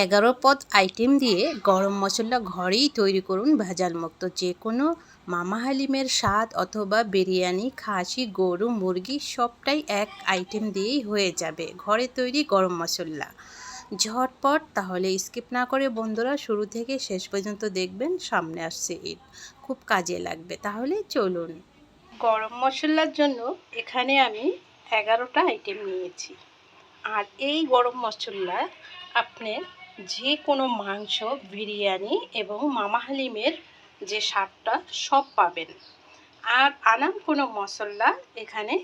এগারো পদ আইটেম দিয়ে গরম মশলা ঘরেই তৈরি করুন ভেজাল মুক্ত যে কোনো মামা হালিমের স্বাদ অথবা বিরিয়ানি, খাসি, গরু, মুরগি, সবটাই এক আইটেম দিয়েই হয়ে যাবে ঘরে তৈরি গরম মশলা। ঝটপট তাহলে স্কিপ না করে বন্ধুরা শুরু থেকে শেষ পর্যন্ত দেখবেন, সামনে আসছে ঈদ। খুব কাজে লাগবে। তাহলে চলুন। গরম মশলার জন্য এখানে আমি এগারোটা আইটেম নিয়েছি। আর এই গরম মশলা আপনি যে কোনো মাংস, বিরিয়ানি এবং মামা হালিমের যে স্বাদটা, সব পাবেন। আর আনাম কোনো মশলা এখানে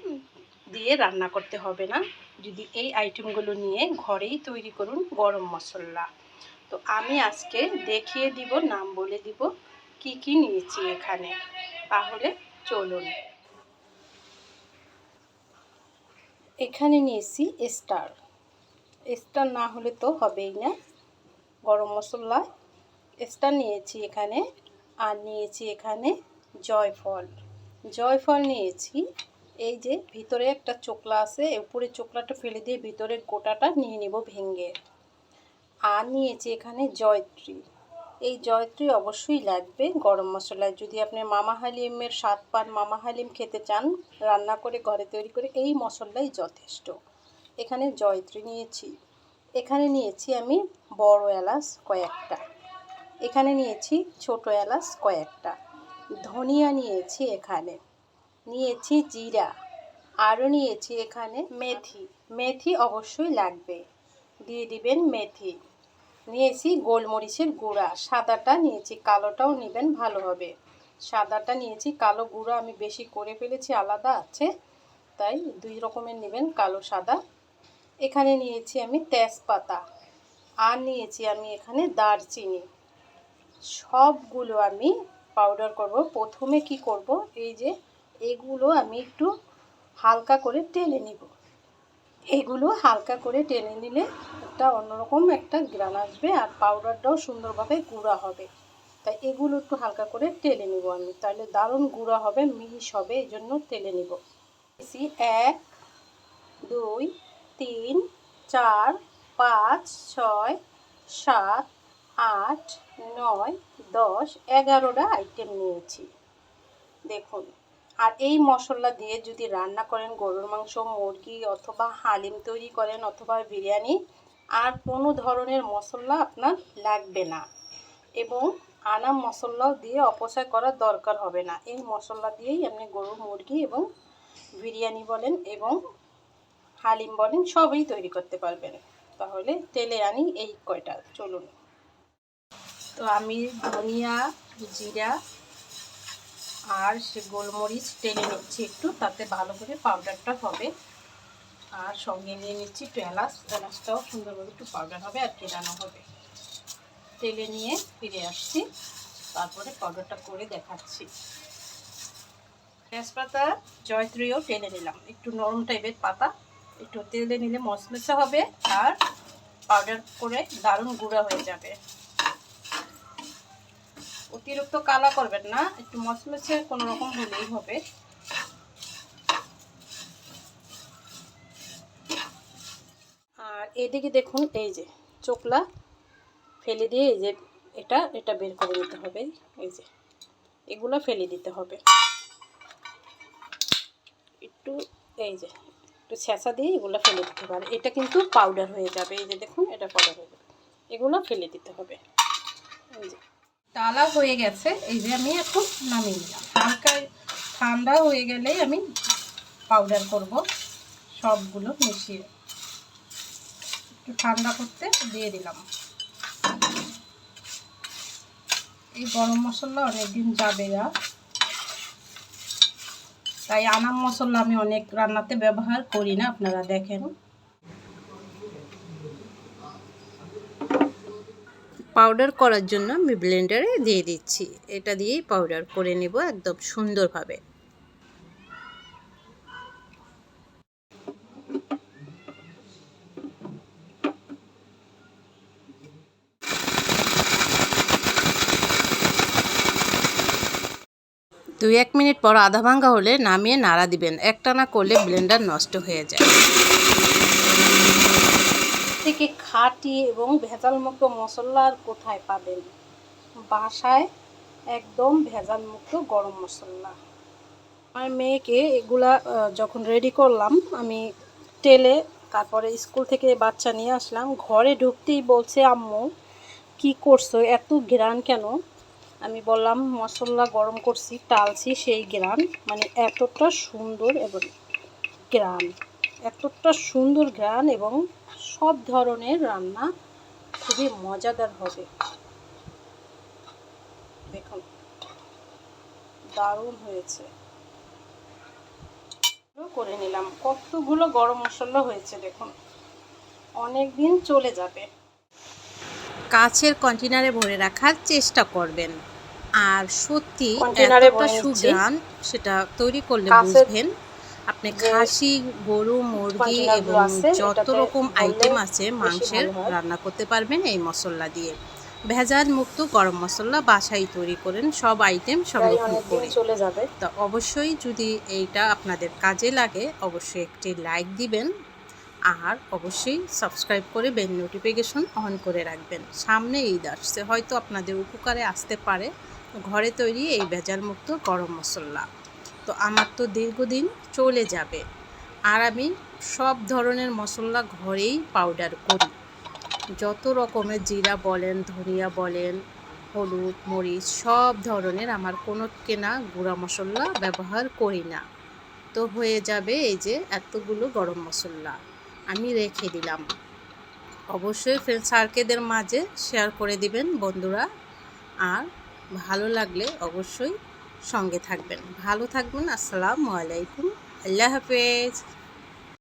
দিয়ে রান্না করতে হবে না। যদি এই আইটেমগুলো নিয়ে ঘরেই তৈরি করুন গরম মশলা। তো আমি আজকে দেখিয়ে দিব, নাম বলে দিব, কি কি নিয়েছি এখানে। তাহলে চলুন। এখানে নিয়েছি স্টার। স্টার না হলে তো হবেই না। গরম মশলা স্টার নিয়েছি এখানে আর নিয়েছি এখানে জয়ফল। জয়ফল নিয়েছি। এই যে ভিতরে একটা চোকলা আছে উপরে চোকলাটা ফেলে দিয়ে ভিতরের গোটাটা নিয়ে নিব ভেঙে। আর নিয়েছি এখানে জয়ত্রী। এই জয়ত্রী অবশ্যই লাগবে গরম মশলায়। যদি আপনি মামা হালিমের স্বাদ পান, মামা হালিম খেতে চান, রান্না করে, ঘরে তৈরি করে, এই মশলাই যথেষ্ট। এখানে জয়ত্রী নিয়েছি। এখানে নিয়েছি আমি বড় এলাচ কয়েকটা। এখানে নিয়েছি ছোট এলাচ কয়েকটা। ধনিয়া নিয়েছি এখানে। নিয়েছি জিরা। আরও নিয়েছি এখানে মেথি। মেথি অবশ্যই লাগবে। দিয়ে দিবেন মেথি। নিয়েছি গোলমরিচের গুঁড়া। সাদাটা নিয়েছি, কালোটাও নেবেন, ভালো হবে। সাদাটা নিয়েছি, কালো গুঁড়া আমি বেশি করে ফেলেছি, আলাদা আছে। তাই দুই রকমের নেবেন, কালো, সাদা। এখানে নিয়েছি আমি তেজপাতা। আর নিয়েছি আমি এখানে দারচিনি। সবগুলো আমি পাউডার করব। প্রথমে কি করব? এই যে এগুলো আমি একটু হালকা করে টেনে নিব। এগুলো হালকা করে টেনে নিলে একটা অন্যরকম একটা গ্রান আসবে আর পাউডারটাও সুন্দরভাবে গুঁড়া হবে। তাই এগুলো একটু হালকা করে টেলে নিব আমি। তাহলে দারুণ গুঁড়া হবে, মিহিস হবে এই জন্য তেলে নিব এক, দুই তিন, চার, পাঁচ, ছয়, সাত, আট, নয়, দশ, এগারোটা আইটেম নিয়েছি। দেখুন, আর এই মশলা দিয়ে যদি রান্না করেন গরুর মাংস, মুরগি অথবা হালিম তৈরি করেন অথবা বিরিয়ানি, আর কোনো ধরনের মশলা আপনার লাগবে না। এবং আনা মশলাও দিয়ে অপচয় করার দরকার হবে না। এই মশলা দিয়েই আপনি গরু, মুরগি এবং বিরিয়ানি বলেন এবং হালিম বলেন, সবই তৈরি করতে পারবেন। তাহলে তেলে আনি এই কয়টা, চলুন। তো আমি ধনিয়া, জিরা আর সে গোলমরিচ টেনে নিচ্ছি একটু, তাতে ভালো করে পাউডারটা হবে। আর সঙ্গে নিয়ে নিচ্ছি একটু এলাচ, এলাচটাও সুন্দরভাবে একটু পাউডার হবে আর কেরানো হবে। তেলে নিয়ে ফিরে আসছি, তারপরে পাউডারটা করে দেখাচ্ছি। তেজপাতা জয়ত্রীও টেনে নিলাম, একটু নরম টাইপের পাতা। একটু তেলে নিলে মশমশা হবে আর পাউডার করে দারুণ গুঁড়া হয়ে যাবে। অতিরিক্ত কালা করবেন না, একটু মশমশে কোনো রকম হলেই হবে। আর এদিকে দেখুন, এই যে চোকলা ফেলে দিয়ে এই যে এটা এটা বের করে দিতে হবে, এই যে এগুলো ফেলে দিতে হবে। একটু, এই যে একটু ছেঁচা দিয়ে এগুলো ফেলে দিতে পারে। এটা কিন্তু পাউডার হয়ে যাবে। এই যে দেখুন, এটা পাউডার হয়ে যাবে এগুলো ফেলে দিতে হবে। টালা হয়ে গেছে। এই যে আমি এখন নামিয়ে নিলাম। হালকা ঠান্ডা হয়ে গেলেই আমি পাউডার করব। সবগুলো মিশিয়ে। একটু ঠান্ডা করতে দিয়ে দিলাম। এই গরম মশলা অনেকদিন যাবে আর তাই আনাম মশলা আমি অনেক রান্নাতে ব্যবহার করি না, আপনারা দেখেন। পাউডার করার জন্য আমি ব্লেন্ডারে দিয়ে দিচ্ছি। এটা দিয়েই পাউডার করে নেব একদম সুন্দরভাবে। দুই এক মিনিট পর আধা ভাঙ্গা হলে নামিয়ে নাড়া দিবেন। একটা না করলে ব্লেন্ডার নষ্ট হয়ে যায়। থেকে খাঁটি এবং ভেজালমুক্ত মশলা আর কোথায় পাবেন? বাসায় একদম ভেজালমুক্ত গরম মশলা। আমার মেয়েকে এগুলা যখন রেডি করলাম, আমি টেলে, তারপরে স্কুল থেকে বাচ্চা নিয়ে আসলাম। ঘরে ঢুকতেই বলছে, আম্মু, কি করছ? এত গ্রান কেন? আমি বললাম, মশলা গরম করছি, টালছি সেই গ্রান মানে এতটা সুন্দর এবং গ্রান, এতটা সুন্দর গ্রান এবং সব ধরনের রান্না খুবই মজাদার হবে। দেখুন, দারুণ হয়েছে। করে নিলাম, কতগুলো গরম মশলা হয়েছে দেখুন। অনেক দিন চলে যাবে। কাছের কন্টেনারে ভরে রাখার চেষ্টা করবেন। আর সত্যি এতটা। সুগ্রান সেটা তৈরি করলে বুঝবেন। আপনি খাসি গরু মুরগি এবং যত রকম আইটেম আছে মাংসের রান্না করতে পারবেন এই মশলা দিয়ে। ভেজাল মুক্ত গরম মশলা বাসায় তৈরি করেন সব আইটেম সংরক্ষণ করে। চলে যাবে। তো অবশ্যই যদি এইটা আপনাদের কাজে লাগে অবশ্যই একটি লাইক দিবেন আর অবশ্যই সাবস্ক্রাইব করে বেল নোটিফিকেশন অন করে রাখবেন। সামনে ঈদ আসছে, হয়তো আপনাদের উপকারে আসতে পারে। ঘরে তৈরি এই ভেজালমুক্ত গরম মশলা। তো আমার তো দীর্ঘদিন চলে যাবে আর আমি সব ধরনের মশলা ঘরেই পাউডার করি। যত রকমের জিরা বলেন, ধনিয়া বলেন, হলুদ, মরিচ, সব ধরনের আমার কোনো কেনা গুঁড়া মশলা ব্যবহার করি না। তো হয়ে যাবে এই যে এতগুলো গরম মশলা। আমি রেখে দিলাম। অবশ্যই ফ্রেন্ড সার্কেদের মাঝে শেয়ার করে দিবেন বন্ধুরা। আর ভালো লাগলে অবশ্যই সঙ্গে থাকবেন। ভালো থাকবেন, আসসালামু আলাইকুম। আল্লাহ হাফেজ।